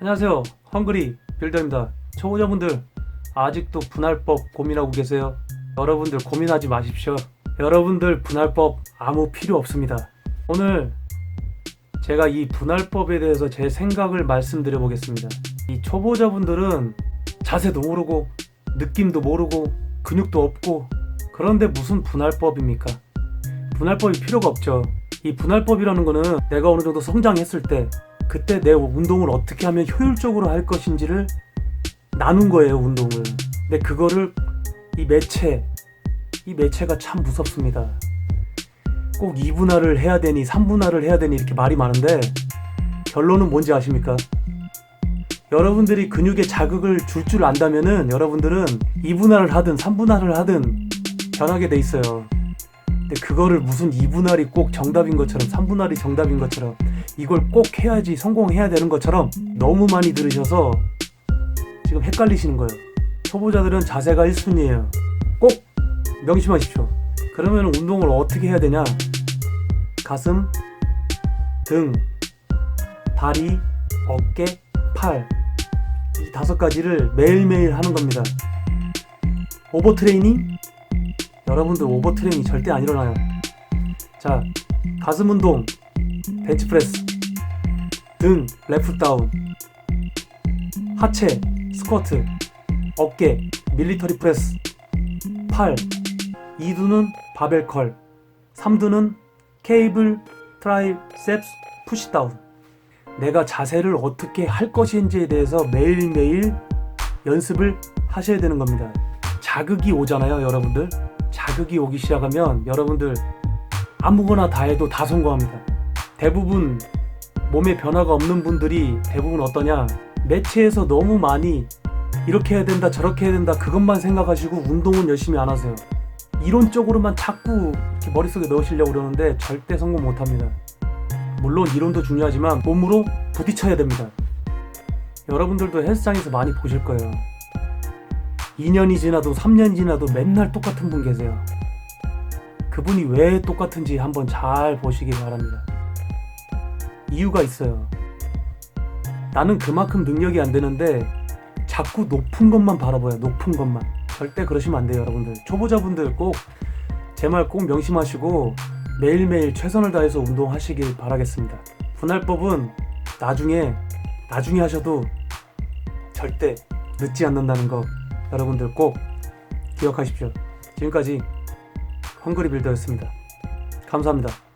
안녕하세요. 헝그리 빌더입니다. 초보자분들 아직도 분할법 고민하고 계세요? 여러분들 고민하지 마십시오. 여러분들 분할법 아무 필요 없습니다. 오늘 제가 이 분할법에 대해서 제 생각을 말씀드려 보겠습니다. 이 초보자분들은 자세도 모르고 느낌도 모르고 근육도 없고 그런데 무슨 분할법입니까? 분할법이 필요가 없죠. 이 분할법이라는 거는 내가 어느 정도 성장했을 때 그때 내 운동을 어떻게 하면 효율적으로 할 것인지를 나눈 거예요, 운동을. 근데 그거를 이 매체, 이 매체가 참 무섭습니다. 꼭 2분할을 해야 되니 3분할을 해야 되니 이렇게 말이 많은데 결론은 뭔지 아십니까? 여러분들이 근육에 자극을 줄줄 안다면은 여러분들은 2분할을 하든 3분할을 하든 변하게 돼 있어요. 근데 그거를 무슨 2분할이 꼭 정답인 것처럼 3분할이 정답인 것처럼 이걸 꼭 해야지 성공해야 되는 것처럼 너무 많이 들으셔서 지금 헷갈리시는 거예요. 초보자들은 자세가 1순위예요. 꼭 명심하십시오. 그러면 운동을 어떻게 해야 되냐? 가슴, 등, 다리, 어깨, 팔. 이 다섯 가지를 매일매일 하는 겁니다. 오버트레이닝? 여러분들 오버트레이닝 절대 안 일어나요. 자, 가슴 운동, 벤치프레스, 등, 레프트 다운, 하체, 스쿼트, 어깨, 밀리터리 프레스, 팔, 2두는 바벨 컬, 3두는 케이블 트라이셉스 푸시다운. 내가 자세를 어떻게 할 것인지에 대해서 매일매일 연습을 하셔야 되는 겁니다. 자극이 오잖아요, 여러분들. 자극이 오기 시작하면 여러분들 아무거나 다 해도 다 성공합니다. 대부분 몸에 변화가 없는 분들이 대부분 어떠냐? 매체에서 너무 많이 이렇게 해야 된다, 저렇게 해야 된다, 그것만 생각하시고 운동은 열심히 안 하세요. 이론적으로만 자꾸 이렇게 머릿속에 넣으시려고 그러는데 절대 성공 못 합니다. 물론 이론도 중요하지만 몸으로 부딪혀야 됩니다. 여러분들도 헬스장에서 많이 보실 거예요. 2년이 지나도 3년이 지나도 맨날 똑같은 분 계세요. 그분이 왜 똑같은지 한번 잘 보시기 바랍니다. 이유가 있어요. 나는 그만큼 능력이 안 되는데 자꾸 높은 것만 바라봐요. 높은 것만. 절대 그러시면 안 돼요, 여러분들. 초보자분들 꼭 제 말 꼭 명심하시고 매일매일 최선을 다해서 운동하시길 바라겠습니다. 분할법은 나중에 나중에 하셔도 절대 늦지 않는다는 거 여러분들 꼭 기억하십시오. 지금까지 헝그리 빌더였습니다. 감사합니다.